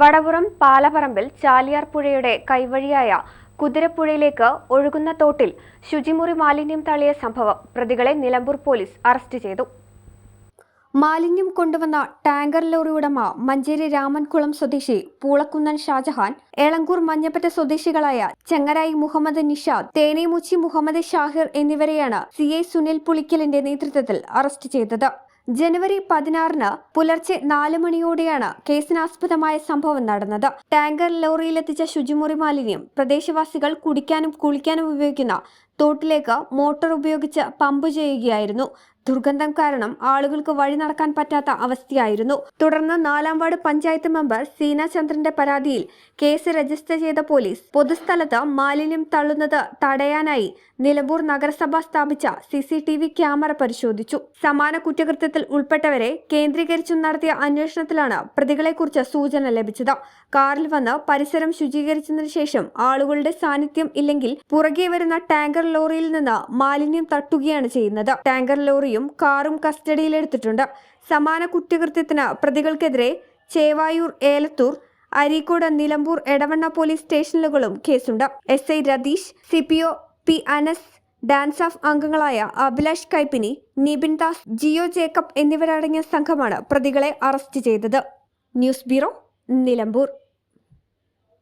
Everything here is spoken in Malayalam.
Vadapuram പാലപറമ്പിൽ ചാലിയാർ പുഴയുടെ കൈവഴിയായ കുതിരപ്പുഴയിലേക്ക് ഒഴുകുന്ന തോട്ടിൽ ശുചിമുറി മാലിന്യം തള്ളിയ സംഭവം പ്രതികളെ നിലമ്പൂർ പോലീസ് അറസ്റ്റ് ചെയ്തു. മാലിന്യം കൊണ്ടുവന്ന ടാങ്കർ ലോറി ഉടമ മഞ്ചേരി രാമൻകുളം സ്വദേശി പൂളക്കുന്നൻ ഷാജഹാൻ എളങ്കൂർ മഞ്ഞപ്പറ്റ സ്വദേശികളായ ചെങ്ങരായി മുഹമ്മദ് നിഷാദ് തേനേമുച്ചി മുഹമ്മദ് ഷാഹിർ എന്നിവരെയാണ് സി സുനിൽ പുളിക്കലിന്റെ നേതൃത്വത്തിൽ അറസ്റ്റ് ചെയ്തത്. ജനുവരി പതിനാറിന് പുലർച്ചെ നാല് മണിയോടെയാണ് കേസിനാസ്പദമായ സംഭവം നടന്നത്. ടാങ്കർ ലോറിയിലെത്തിച്ച ശുചിമുറി മാലിന്യം പ്രദേശവാസികൾ കുടിക്കാനും കുളിക്കാനും ഉപയോഗിക്കുന്ന തോട്ടിലേക്ക് മോട്ടോർ ഉപയോഗിച്ച് പമ്പ് ചെയ്യുകയായിരുന്നു. ദുർഗന്ധം കാരണം ആളുകൾക്ക് വഴി നടക്കാൻ പറ്റാത്ത അവസ്ഥയായിരുന്നു. തുടർന്ന് നാലാം വാർഡ് പഞ്ചായത്ത് മെമ്പർ സീന ചന്ദ്രന്റെ പരാതിയിൽ കേസ് രജിസ്റ്റർ ചെയ്ത പോലീസ് പൊതുസ്ഥലത്ത് മാലിന്യം തള്ളുന്നത് തടയാനായി നിലമ്പൂർ നഗരസഭ സ്ഥാപിച്ച C C T V camera പരിശോധിച്ചു. സമാന കുറ്റകൃത്യത്തിൽ ഉൾപ്പെട്ടവരെ കേന്ദ്രീകരിച്ചു നടത്തിയ അന്വേഷണത്തിലാണ് പ്രതികളെക്കുറിച്ച് സൂചന ലഭിച്ചത്. കാറിൽ വന്ന് പരിസരം ശുചീകരിച്ചതിനു ശേഷം ആളുകളുടെ സാന്നിധ്യം ഇല്ലെങ്കിൽ പുറകെ വരുന്ന ടാങ്കർ ലോറിയിൽ നിന്ന് മാലിന്യം തട്ടുകയാണ് ചെയ്യുന്നത്. ടാങ്കർ ലോറിയും കാറും കസ്റ്റഡിയിലെടുത്തിട്ടുണ്ട് സമാന കുറ്റകൃത്യത്തിന് പ്രതികൾക്കെതിരെ ചേവായൂർ ഏലത്തൂർ അരീക്കോട് നിലമ്പൂർ എടവണ്ണ പോലീസ് സ്റ്റേഷനുകളും കേസുണ്ട്. S I Ratheesh C P O P Anas DANSAF അംഗങ്ങളായ അഭിലാഷ് കൈപ്പിനി നിബിൻ ദാസ് ജിയോ ജേക്കബ് എന്നിവരടങ്ങിയ സംഘമാണ് പ്രതികളെ അറസ്റ്റ് ചെയ്തത്. News bureau Nilambur.